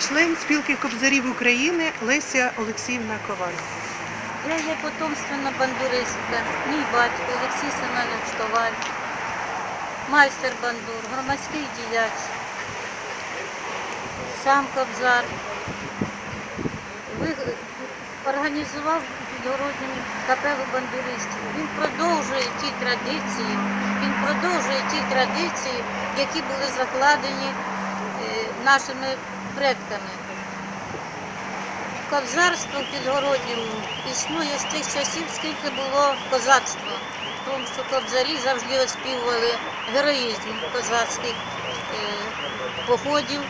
член спілки кобзарів України Леся Олексіївна Коваль. Я є потомственна бандуристка. Мій батько Олексій Семенович Коваль, майстер бандур, громадський діяч, сам кобзар. Організував підгородню капелу бандуристів. Він продовжує ті традиції, він продовжує ті традиції, які були закладені е, нашими предками. Кобзарство в існує з тих часів, скільки було козацтва. Тому що кобзарі завжди оспівували героїзм козацьких е, походів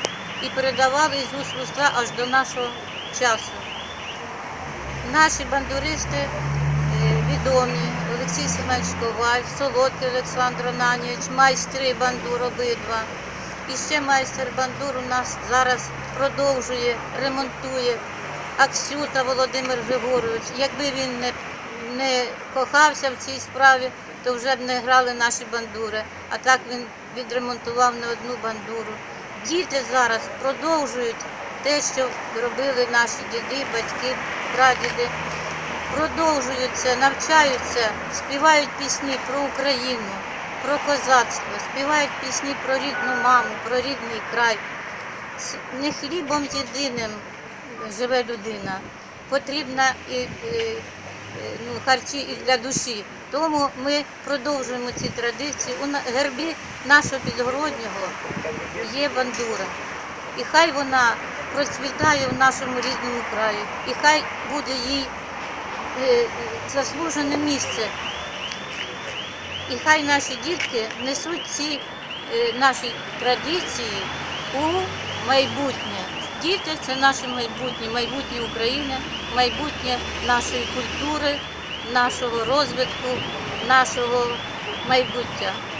і передавали з уст уста аж до нашого часу. Наші бандуристи е, відомі, Олексій Семенович Коваль, Солодкий Олександр Ананівич, майстри бандур обидва. І ще майстер бандур у нас зараз продовжує, ремонтує Аксюта Володимир Григорович. Якби він не, не кохався в цій справі, то вже б не грали наші бандури. А так він відремонтував не одну бандуру. Діти зараз продовжують те, що робили наші діди, батьки, прадіди. Продовжуються, навчаються, співають пісні про Україну, про козацтво, співають пісні про рідну маму, про рідний край. Не хлібом єдиним живе людина. Потрібна і, і, ну, харчі і для душі. Тому ми продовжуємо ці традиції. У гербі нашого підгороднього є бандура. І хай вона процвітає в нашому рідному краї, і хай буде їй е, заслужене місце. І хай наші дітки несуть ці е, наші традиції у майбутнє. Діти це наше майбутнє, майбутнє України, майбутнє нашої культури, нашого розвитку, нашого майбуття.